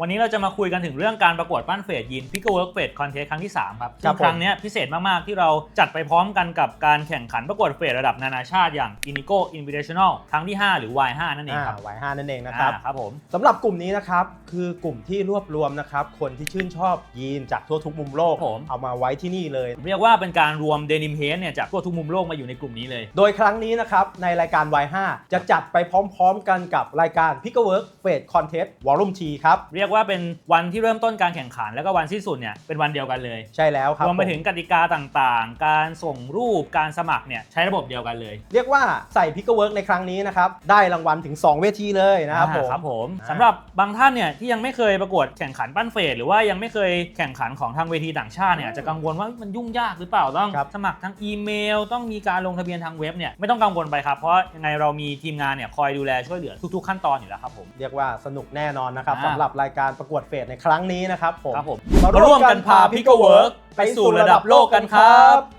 วันนี้เราจะมาคุยกันถึงเรื่องการประกวดปั้นเฟสยินพิกเวิร์กเฟสคอนเทสครั้งที่ 3 ครับครัซึ่บงผมครั้งเนี้ยพิเศษมาก ๆ ที่เราจัดไปพร้อมกันกับการแข่งขันประกวดเฟสระดับนานาชาติอย่าง Inigo Invitational ครั้งที่ 5 หรือ Y5 นั่นเองอ่าครับวายห้านั่นเองนะครับอ่าครับผมสำหรับกลุ่มนี้นะครับ คือกลุ่มที่รวบรวมนะครับ คนที่ชื่นชอบยีนจากทั่วทุกมุมโลกผมเอามาไว้ที่นี่เลย เรียกว่าเป็นการรวมเดนิมเฮดเนี่ยจากทั่วทุกมุมโลกมาอยู่ในกลุ่มนี้เลย โดยครั้งนี้นะครับในรายการ Y5 จะจัดไปพร้อม ๆ กันกับรายการ p i c k e Work Fate Contest Volume T ครับเรียกว่าเป็นวันที่เริ่มต้นการแข่งขัน แล้วก็วันสิ้นสุดเนี่ยเป็นวันเดียวกันเลยใช่แล้วครับรวมไปผถึงกติกาต่างๆ การส่งรูปการสมัครเนี่ยใช้ระบบเดียวกันเลย เรียกว่าใส่ p i c k e Work ในครั้งนี้นะครับได้รางวัลถึง 2 เวทีเลยนะครับผมอ่าครับผมอ่าสำหรับบางท่านเนี่ยที่ยังไม่เคยประกวดแข่งขันปั้นเฟสหรือว่ายังไม่เคยแข่งขันของทางเวทีต่างชาติเนี่ยอาจจะกังวลว่ามันยุ่งยากหรือเปล่าต้องครับสมัครทางอีเมล ต้องมีการลงทะเบียนทางเว็บเนี่ยไม่ต้องกังวลไปครับเพราะยังไงเรามีทีมงานเนี่ยคอยดูแลช่วยเหลือทุกๆขั้นตอนอยู่แล้วครับผมเรียกว่าสนุกแน่นอนนะครับอ่าสำหรับรายการประกวดเฟสในครั้งนี้นะครับผม ครับผมมามาร่วมกันพาพิกเวิร์กไปสู่ระดับโลกกันครับ